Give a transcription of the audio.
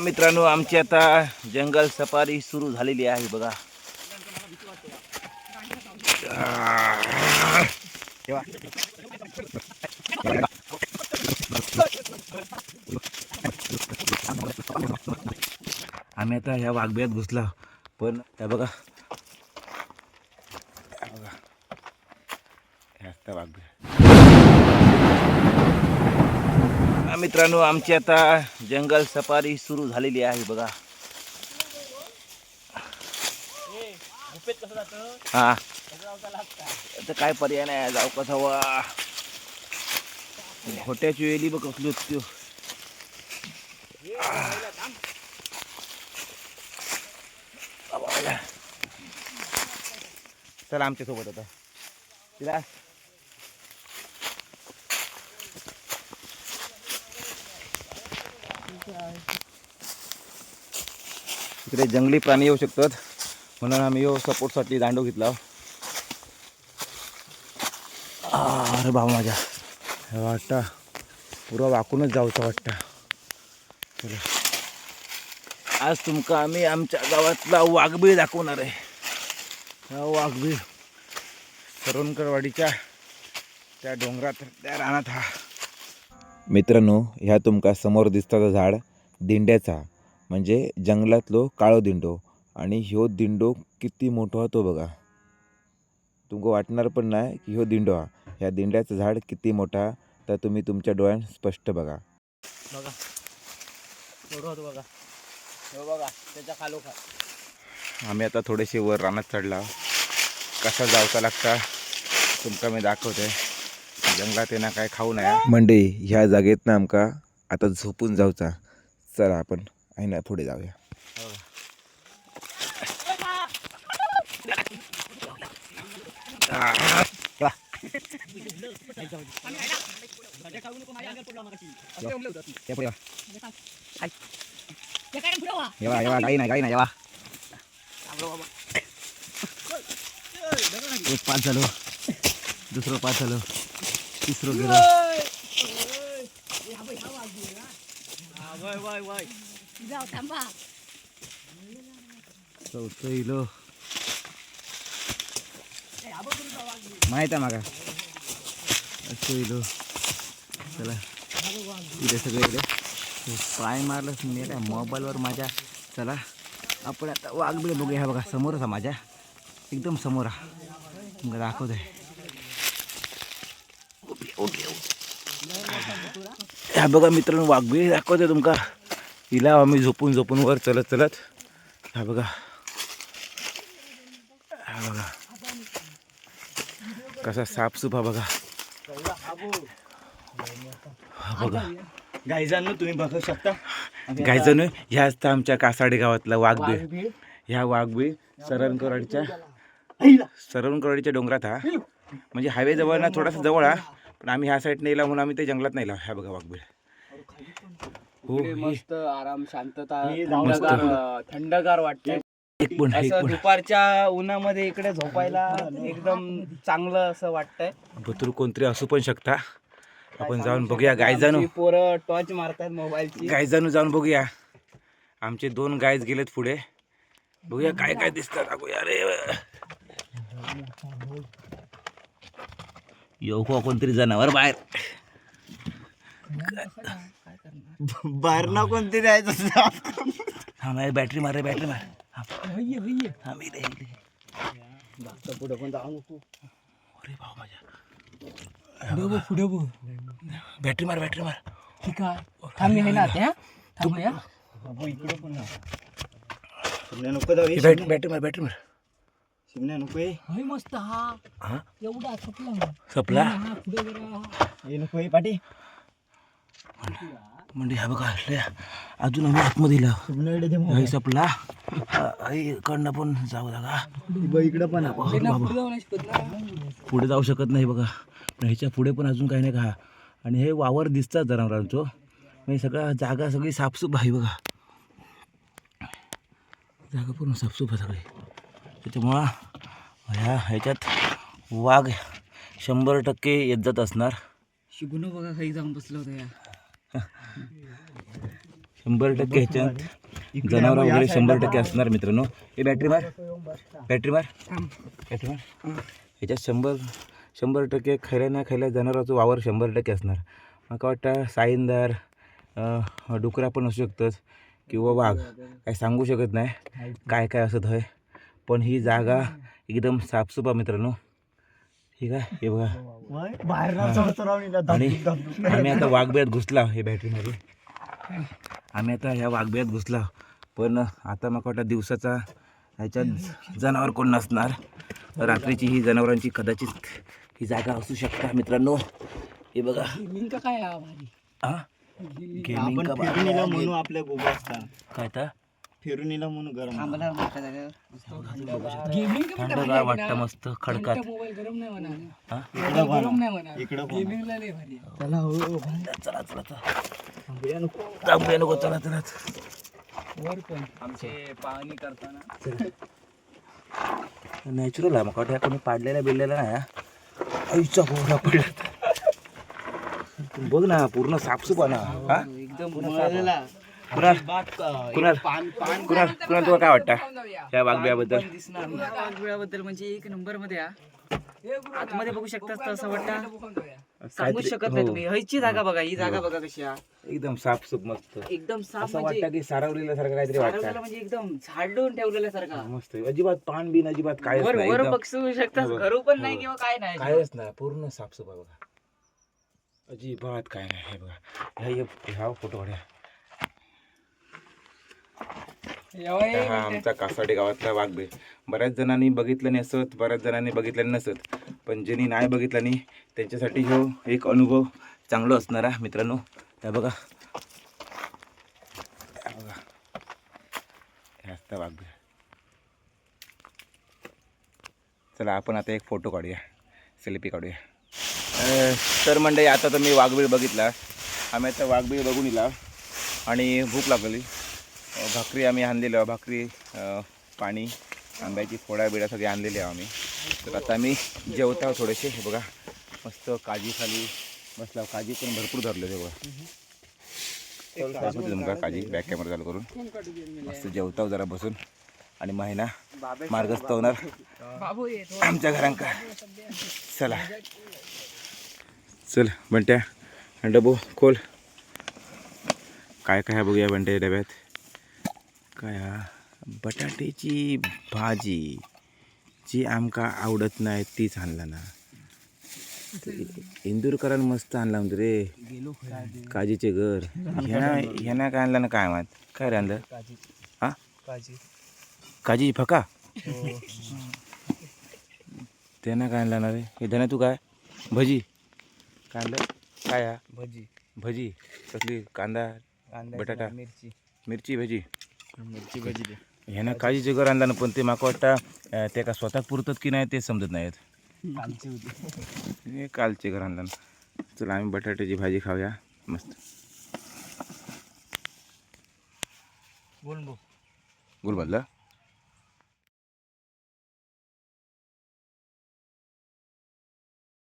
मित्रांनो आमची आता जंगल सफारी सुरू झालेली आहे बघा. आम्ही आता ह्या वाघब्यात घुसला पण त्या बघा. त्या बघा वाघब्या. मित्रांनो आमची आता जंगल सफारी सुरू झालेली आहे बघा. हा. आता काय पर्याय नाही जाऊ कसा वा. घोट्याची वेली बघ कसली होती. चला आमच्यासोबत आता. तिला इकडे जंगली प्राणी येऊ शकतात. म्हणून आम्ही यो सपोर्टसाठी दांडू घेतला. अरे भाऊ माझ्या. हे वाटतं पुरा वाकूनच जाऊचा वाटतं आज तुमका आम्ही आमच्या गावातला वाघबीळ दाखवणार आहे. हा वाघबीळ. सरोनकरवाडीच्या त्या डोंगरात त्या रानात हा. मित्रांनो ह्या तुमका समोर दिसता झाड दिंड्याचा. म्हणजे जंगलातलो काळो दिंडो. आणि ह्यो दिंडो किती मोठो हा तो बघा. तुमका वाटणार पण नाही की ह्यो दिंडो हा. ह्या दिंड्याचं झाड किती मोठा तर तुम्ही तुमच्या डोळ्यात स्पष्ट बघा. बघा. हो त्याच्या खालोखाल आम्ही आता थोडेसे वर रानात चढला कसा जावचा लागता तुमका मी दाखवते. जंगलात येणार काय खाऊ नये. मंडई ह्या जागेत ना आमका आता झोपून जाऊचा. चला आपण आहे ना पुढे जाऊया. या पुढे वा. येवा येवा गाई नाही गाई नाही येवा एक पाच झालो. दुसरं पाच झालं. तिसरं थांबा. चौथं इलो. माहीत आहे मागा. असं इलो. चला. इथे सगळे इकडे. हे पाय मारलंच मी काय मोबाईलवर माझ्या. चला. आपण आता वाघ बिळ बघूया. बघा समोरच हा माझ्या. एकदम समोर हा मग दाखवतोय. ह्या बघा मित्रांनो वाघबीळ दाखवतोय तुमका. हिला आम्ही झोपून झोपून वर चलत चलत. हा बघा. हा बघा. कसा साफसूफ हा बघा. हा बघा. गाईजांनो तुम्ही बघू शकता. काय जण ह्या असता आमच्या कासाडे गावातला वाघबीळ ह्या वाघबीळ सरणकरवाडीच्या सरणकरवाडीच्या डोंगरात हा. म्हणजे हायवे जवळ ना थोडासा जवळ हा. पण आम्ही ह्या साईड नेला म्हणून आम्ही ते जंगलात नेला ह्या बघा वाघबीळ हो इकडे मस्त आराम शांतता थंडगार थंडगार वाटते एक पण एक असं पण दुपारच्या उन्हामध्ये इकडे झोपायला एकदम चांगलं असं वाटतंय. बतूर कोणतरी असू पण शकता. आपण जाऊन बघूया. गाय जाणू आमची पोरं टॉर्च मारतात मोबाईलची. गाय जाणू जाऊन बघूया. आमचे दोन गायच गेलेत पुढे. बघूया काय काय दिसतात अरे येऊ का कोणतरी जनावर बाहेर. बाहेर ना कोणते द्यायचं हा माझी बॅटरी मार रे बॅटरी मार. हा हा, मी. पुढे पण जाऊ नको. अरे भाऊ माझ्या. पुढे बघ बॅटरी मार बॅटरी मार. ठीक आहे. थांबी आहे ना त्या थांबूया इकडे पण शिमण्या नको जाऊ हे बॅटरी बॅटरी मार बॅटरी मार. शिमण्या नको हे. होय मस्त हा. हा? एवढा थकला सपला? हा पुढे जरा हे. नको पाठी म्हणजे हा बघा लय अजून आम्ही आतमध्ये दिला. हे सपला. कडनं पण जाऊ लागा इकडं पण. जाऊ शकत पुढे जाऊ शकत नाही बघा. पण ह्याच्या पुढे पण अजून काही नाही का? आणि हे वावर दिसतात जनावरांचं म्हणजे सगळा जागा सगळी साफसूफ आहे बघा. जागा पूर्ण साफसूफ आहे सगळी. त्याच्यामुळं ह्या ह्याच्यात वाघ शंभर टक्के येत जात असणार. शिगुन बघा काही जाऊन बसलं होतं या. शंभर टक्के ह्याच्यात जनावर वगैरे शंभर टक्के असणार मित्रांनो. हे बॅटरी मार. बॅटरी मार. बॅटरी मार. ह्याच्यात शंभर शंभर टक्के खैल्या ना खैल्या जनावराचं वावर शंभर टक्के असणार. मला वाटतं साईनदार अं, डुकरा पण असू शकतात किंवा वाघ. काय सांगू शकत नाही. काय काय असत आहे पण ही जागा एकदम साफसुफा मित्रांनो. ठीक आहे? हे बघा. बाहेर आणि आम्ही आता वाघबियात घुसला हे बॅटरीमध्ये आम्ही आता ह्या वाघबियात घुसला पण आता मग वाटतं दिवसाचा ह्याच्यात जनावर कोण नसणार. रात्रीची ही जनावरांची कदाचित ही जागा असू शकता मित्रांनो. हे बघा. हा? गेमिंग आपण का बा- फिरून येला म्हणून आपल्या गोबा असता काय तर? फिरून म्हणून गरम थंडगार वाटतं मस्त खडकात. हा? इकडं म्हणा इकडं म्हणा. चला चला चला नको. चला चला. आमचे पाहणी करताना. नॅचरल आहे मग वाटतं कोणी पाडलेला बिडलेला नाही हा. आईचा पोरा पडला बघ ना पूर्ण साफसूफ आहे ना. हा? एकदम कुणाल? कुणाल? कुणाल? कुणाल तुला काय वाटतं? दिसणार वाघबिळाबद्दल म्हणजे एक नंबरमध्ये हा आतमध्ये बघू शकता असं वाटतं. काहीतरी- शकत नाही हो. तुम्ही. हयची जागा बघा ही जागा बघा कशी एकदम साफसूफ मस्त. एकदम साफ असं म्हणजे वाटतं की सारवलेल्या सारखं काहीतरी सारवलेलं वाटतं म्हणजे एकदम झाडून ठेवलेल्या सारखा मस्त. आहे. अजिबात पान बिन अजिबात कायच वर नाही. वर एकदम बघू शकता हो. घरू पण नाही हो. किंवा काय नाही कायच नाही. पूर्ण साफसूफ आहे बघा. अजिबात काय नाही. हे बघा. ह्या हे- ह्या फोटो काढ्या. हा आमचा कासाडे गावातला वाघबीळ बऱ्याच जणांनी बघितलं नसत बऱ्याच जणांनी बघितलं नसत. पण ज्यांनी नाही बघितलं नाही त्यांच्यासाठी हो एक अनुभव चांगला असणार आहे मित्रांनो. त्या बघा. त्या बघा. हे असतं वाघबीळ चला आपण आता एक फोटो काढूया. सेल्फी काढूया. तर मंडळी आता तर मी वाघबीळ बघितला. आम्ही आता वाघबीळ बघून इला. आणि भूक लागली. भाकरी आम्ही आणलेलो भाकरी अं, पाणी आंब्याची फोडा बिडा सगळे आणलेले आहे आम्ही. तर आता आम्ही जेवत आहोत थोडेसे. हे बघा मस्त काजी खाली बसला. काजी पण भरपूर धरले ते बघा. दाखवते तुमका काजी बॅक कॅमेरा चालू करून. मस्त जेवताव जरा बसून. आणि महिना मार्गस्थ होणार. आमच्या घरांका. चला. चल बंट्या. डबो खोल. काय काय आहे बघूया बंट्या डब्यात. काय हा बटाट्याची भाजी जी आमका आवडत नाही तीच आणला ना. इंदूरकरान मस्त आणला म्हणतो रे. काजीचे घर. ह्याना ह्याना काय आणलं ना काय माहीत? काय रे आणलं? हा? काजीची फका? त्यांना काय आणलं ना रे? हे धना तू काय? भजी. काय आणलं? काय हा? भजी. भजी. कसली? कांदा बटाटा? मिरची. मिरची भजी. मिरची भजी दे. ह्यानं काजीचे घर आणलं ना पण ते माका वाटतं अं, ते का स्वतः पुरतात की नाही ते समजत नाहीत. कालची होती. हे कालचे घर आणलं ना. चला आम्ही बटाट्याची भाजी खाऊया. मस्त. बोल भाऊ. गुलबदला?